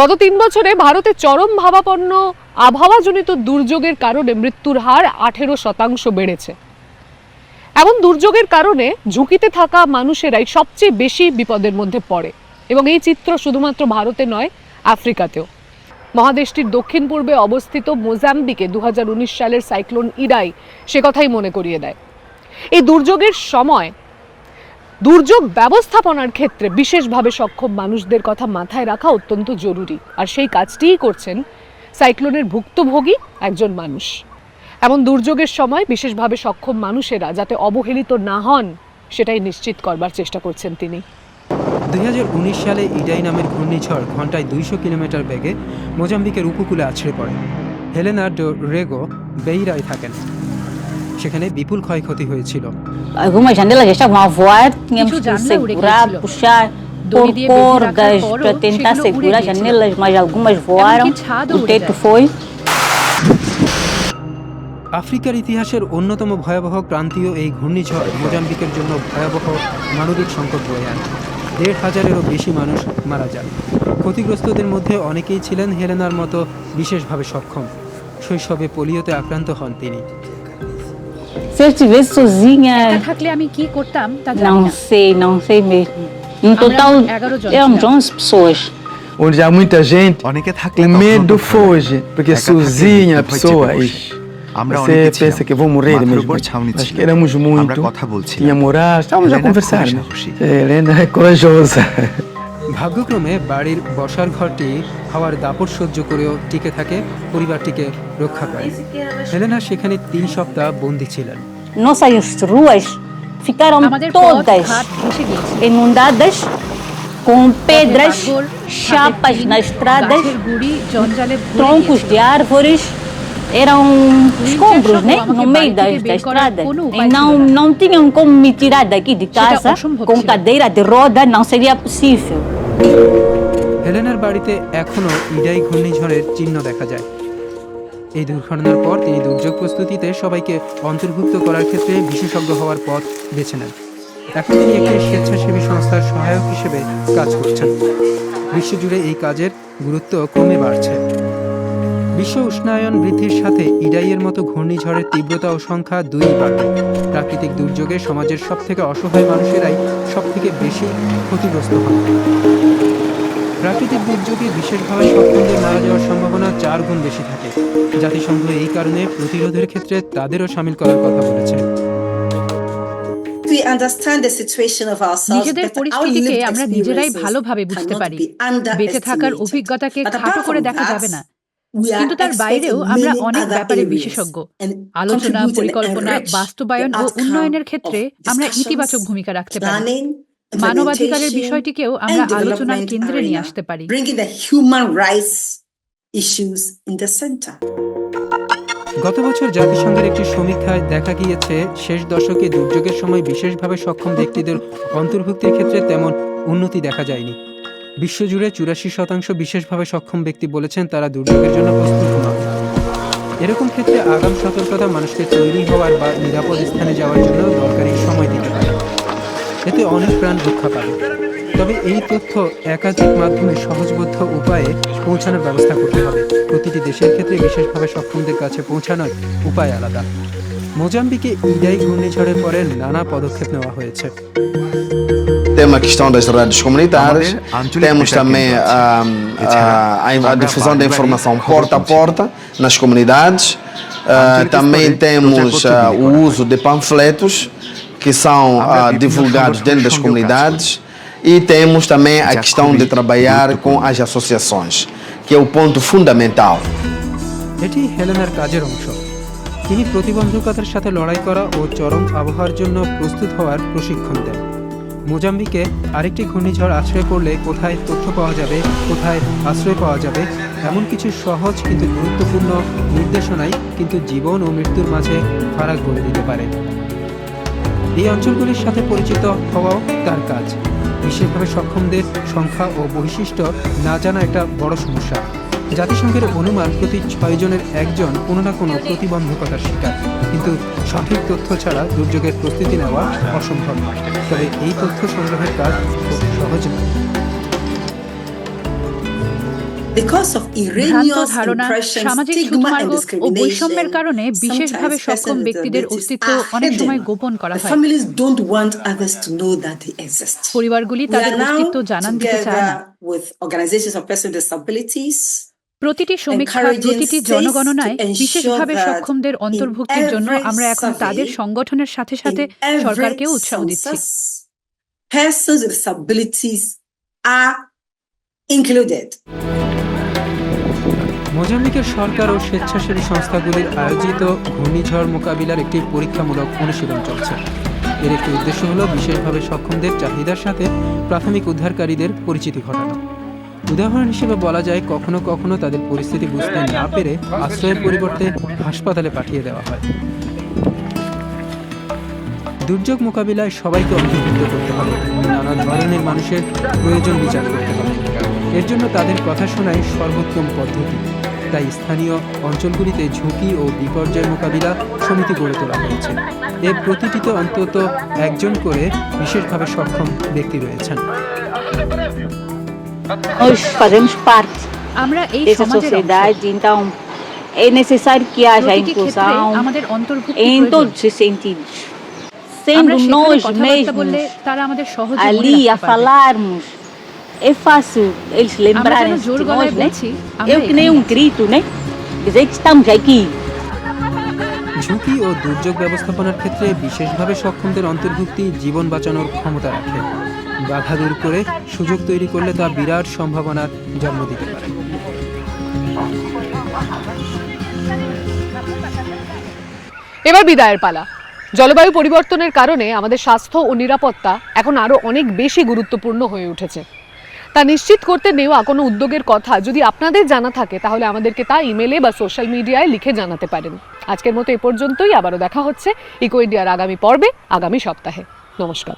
গত তিন বছরে ভারতে চরম ভাবাপন্ন আবহাওয়াজনিত দুর্যোগের কারণে মৃত্যুর হার আঠেরো শতাংশ বেড়েছে। এমন দুর্যোগের কারণে ঝুঁকিতে থাকা মানুষেরাই সবচেয়ে বেশি বিপদের মধ্যে পড়ে এবং এই চিত্র শুধুমাত্র ভারতে নয়, আফ্রিকাতেও। মহাদেশটির দক্ষিণ পূর্বে অবস্থিত মোজাম্বিকে দু হাজার উনিশ সালের সাইক্লোন ইরাই সে কথাই মনে করিয়ে দেয়। এই দুর্যোগের সময় দুর্যোগ ব্যবস্থাপনার ক্ষেত্রে বিশেষভাবে সক্ষম মানুষদের কথা মাথায় রাখা অত্যন্ত জরুরি। আর সেই কাজটিই করছেন সাইক্লোনের ভুক্তভোগী একজন মানুষ। এমন দুর্যোগের সময় বিশেষভাবে সক্ষম মানুষেরা যাতে অবহেলিত না হন, সেটাই নিশ্চিত করবার চেষ্টা করছেন তিনি। দুই হাজার উনিশ সালে ইডাই নামের ঘূর্ণিঝড় ঘন্টায় দুইশো কিলোমিটার বেগে মোজাম্বিকের উপকূলে আছড়ে পড়ে। হেলেনা ডো রেগো বেইরায় থাকেন। সেখানে বিপুল ক্ষয়ক্ষতি হয়েছিল। cordas para tentar segurar as janelas, mas algumas voaram, o teto foi. আফ্রিকার ইতিহাসের অন্যতম ভয়াবহ ক্রান্তীয় এই ঘূর্ণিঝড় মোজাম্বিকের জন্য ভয়াবহ মানবিক সংকট বয়ে আনে। দেড় হাজারেরও বেশি মানুষ মারা যায় ক্ষতিগ্রস্তদের মধ্যে অনেকেই ছিলেন হেলেনার মতো বিশেষভাবে সক্ষম। শৈশবে পোলিওতে আক্রান্ত হন তিনি। Se eu estivesse sozinha, একা থাকলে আমি কি করতাম তা জানি não না sei, não sei mesmo. No আমরা total, এগারো জন éramos ছিলাম। 11 pessoas. onde há muita gente, অনেকে থাকলে o তখনও medo তো ভয়। foge, porque একা থাকলে sozinha a ভয় চেপে pessoa, বসে। ixi, আমরা você অনেকে pensa ছিলাম। que vou morrer মাথার mesmo. উপর ছাউনি Mas ছিল। que éramos আমরা muito, কথা বলছিলাম। tínhamos morar, estávamos a Helena conversar, খুবই né? সাহসী। Helena é corajosa. ভাগ্যক্রমে বাড়ির বসার ঘরটি হাওয়ার দাপট সহ্য করেও টিকে থাকে পরিবারটিকে রক্ষা করে হেলেনা সেখানে তিন সপ্তাহ বন্দী ছিলেন ficaram todas inundadas, com pedras, chapas nas estradas, troncos de árvores. Eram escombros, né? No meio da, da estrada. E não, não tinham como me tirar daqui de casa com cadeira de roda, não seria possível. হেলেনার বাড়িতে এখনও ইডাই ঘূর্ণিঝড়ের চিহ্ন দেখা যায়। এই দুর্ঘটনার পর তিনি দুর্যোগ প্রস্তুতিতে সবাইকে অন্তর্ভুক্ত করার ক্ষেত্রে বিশেষজ্ঞ হওয়ার পথ বেছে নেন। এখন তিনি একটি স্বেচ্ছাসেবী সংস্থার সহায়ক হিসেবে কাজ করছেন। বিশ্বজুড়ে এই কাজের গুরুত্ব কমে বাড়ছে। বিশ্ব উষ্ণায়ন বৃদ্ধির সাথে ইডাইয়ের মতো ঘূর্ণিঝড়ের তীব্রতা ও সংখ্যা দুই বাড়বে। প্রাকৃতিক দুর্যোগে সমাজের সবথেকে অসহায় মানুষেরাই সবথেকে বেশি ক্ষতিগ্রস্ত হন। প্রাকৃতিক দুর্যোগে বিশেষভাবে সক্ষমদের মারা যাওয়ার সম্ভাবনা চার গুণ বেশি থাকে। জাতিসংঘ এই কারণে প্রতিরোধের ক্ষেত্রে তাদেরও সামিল করার কথা বলেছে। নিজেদের পরিস্থিতিকে আমরা নিজেরাই ভালোভাবে বুঝতে পারি। বেঁচে থাকার. অভিজ্ঞতাকে খাটো করে দেখা যাবে না। কিন্তু তার বাইরেও আমরা অনেক ব্যাপারে বিশেষজ্ঞ। আলোচনা পরিকল্পনা বাস্তবায়ন ও উন্নয়নের ক্ষেত্রে আমরা ইতিবাচক ভূমিকা রাখতে পারি। মানবাধিকারের বিষয়টিকেও আমরা আলোচনার কেন্দ্রে নিয়ে আসতে পারি. গত বছর জাতিসংঘের একটি সমীক্ষায় দেখা গিয়েছে শেষ দশকে দুর্যোগের সময় বিশেষভাবে সক্ষম ব্যক্তিদের অন্তর্ভুক্তির ক্ষেত্রে তেমন উন্নতি দেখা যায়নি। বিশ্বজুড়ে চুরাশি শতাংশ বিশেষভাবে সক্ষম ব্যক্তি বলেছেন তারা দুর্যোগের জন্য প্রস্তুত নন। এরকম ক্ষেত্রে আগাম সতর্কতা মানুষকে তৈরি হওয়ার বা নিরাপদ স্থানে যাওয়ার জন্য দরকারি সময় দিতে পারে। এতে অনেক প্রাণ রক্ষা পাবে। তবে এই তথ্য একাধিক মাধ্যমে সহজবোধ্য উপায়ে পৌঁছানোর ব্যবস্থা করতে হবে। প্রতিটি দেশের ক্ষেত্রে বিশেষভাবে সক্ষমদের কাছে পৌঁছানোর উপায় আলাদা। মোজাম্বিকে ইডাই ঘূর্ণিঝড়ের পরে নানা পদক্ষেপ নেওয়া হয়েছে। Temos a questão das rádios comunitárias, আমাদের আঞ্চলিক temos নেটওয়ার্ক também কেন্দ্র a, আছে। এছাড়া a, a আমরা difusão da বাড়ি বাড়ি informação খবর porta a পৌঁছে porta nas comunidades. Ah, আঞ্চলিক também স্তরে temos প্রচার ah, করতে o হবে। uso de panfletos que são আমরা ah, বিভিন্ন divulgados সংগঠনের dentro das সঙ্গেও কাজ comunidades e temos também a যা questão খুবই de trabalhar com গুরুত্বপূর্ণ। as associações, que é o ponto fundamental. এটি হেলেনার কাজের অংশ তিনি প্রতিবন্ধকতার সাথে লড়াই করা ও চরম আবহাওয়ার জন্য প্রস্তুত হওয়ার প্রশিক্ষণ দেন মোজাম্বিকে আরেকটি ঘূর্ণিঝড় আশ্রয় পড়লে কোথায় তথ্য পাওয়া যাবে, কোথায় আশ্রয় পাওয়া যাবে, এমন কিছু সহজ কিন্তু গুরুত্বপূর্ণ নির্দেশনাই কিন্তু জীবন ও মৃত্যুর মাঝে ফারাক গড়ে দিতে পারে। এই অঞ্চলগুলির সাথে পরিচিত হওয়াও তার কাজ। বিশেষভাবে সক্ষমদের সংখ্যা ও বৈশিষ্ট্য না জানা একটা বড় সমস্যা। জাতিসংঘের অনুমান প্রতি ছয় জনের একজন কোনো না কোনো প্রতিবন্ধকতার শিকার। কিন্তু সঠিক তথ্য ছাড়া দুর্যোগের প্রস্তুতি নেওয়া অসম্ভব তবে এই তথ্য সংগ্রহের কাজ খুব সহজ নয়। ভ্রান্ত ধারণা সামাজিক stigma, ও বৈষম্যের কারণে বিশেষভাবে সক্ষম ব্যক্তিদের অস্তিত্ব অনেক সময় গোপন করা হয়. পরিবারগুলি তাদের অস্তিত্ব জানান দিতে চায় না। প্রতিটি সমীক্ষা প্রতিটি জনগণনায় বিশেষভাবে সক্ষমদের অন্তর্ভুক্তির জন্য আমরা এখন তাদের সংগঠনের সাথে সাথে সরকারকেও উৎসাহ দিচ্ছি। persons with disabilities are included. মোজাম্বিকের সরকার ও স্বেচ্ছাসেবী সংস্থাগুলির আয়োজিত ঘূর্ণিঝড় মোকাবিলার একটি পরীক্ষামূলক অনুশীলন চলছে। এর একটি উদ্দেশ্য হল বিশেষভাবে সক্ষমদের চাহিদার সাথে প্রাথমিক উদ্ধারকারীদের পরিচিতি ঘটানো। উদাহরণ হিসেবে বলা যায়, কখনো কখনো তাদের পরিস্থিতি বুঝতে না পেরে আশ্রয়ের পরিবর্তে হাসপাতালে পাঠিয়ে দেওয়া হয়। দুর্যোগ মোকাবিলায় সবাইকে অন্তর্ভুক্ত করতে হবে। নানা ধরনের মানুষের প্রয়োজন বিচার করতে হবে। এর জন্য তাদের কথা শোনাই সর্বোত্তম পদ্ধতি। তাই স্থানীয় অঞ্চলগুলিতে ঝুঁকি ও বিপর্যয় মোকাবিলা সমিতি গড়ে তোলা হয়েছে। এর প্রতিটিতে অন্তত একজন করে বিশেষভাবে সক্ষম ব্যক্তি রয়েছেন। Nós fazemos parte আমরা এই dessa সমাজের অংশ। sociedade, então é necessário que haja প্রতিটি ক্ষেত্রে inclusão আমাদের অন্তর্ভুক্তি em প্রয়োজন। todos os sentidos. আমরা Sendo সেখানে nós কথাবার্তা বললে mesmos তারা আমাদের সহজে মনে ali a রাখতে পারবে। falarmos, é fácil eles আমরা যেন lembrarem de জোর nós, গলায় né? বলছি আমরা Eu que nem um এখানেই আছি। grito, né? Dizer que estamos aqui. ঝুঁকি ও দুর্যোগ ব্যবস্থাপনার ক্ষেত্রে বিশেষভাবে সক্ষমদের অন্তর্ভুক্তি জীবন বাঁচানোর ক্ষমতা রাখে। বাধা দূর করে সুযোগ তৈরি করলে তা বিরাট সম্ভাবনার জন্ম দিতে পারে। এবার বিদায়ের পালা। জলবায়ু পরিবর্তনের কারণে আমাদের স্বাস্থ্য ও নিরাপত্তা এখন আরও অনেক বেশি গুরুত্বপূর্ণ হয়ে উঠেছে। তা নিশ্চিত করতে নেওয়া কোনো উদ্যোগের কথা যদি আপনাদের জানা থাকে, তাহলে আমাদেরকে তা ইমেলে বা সোশ্যাল মিডিয়ায় লিখে জানাতে পারেন। আজকের মতো এ পর্যন্তই, আবারও দেখা হচ্ছে ইকো ইন্ডিয়ার আগামী পর্বে, আগামী সপ্তাহে। নমস্কার।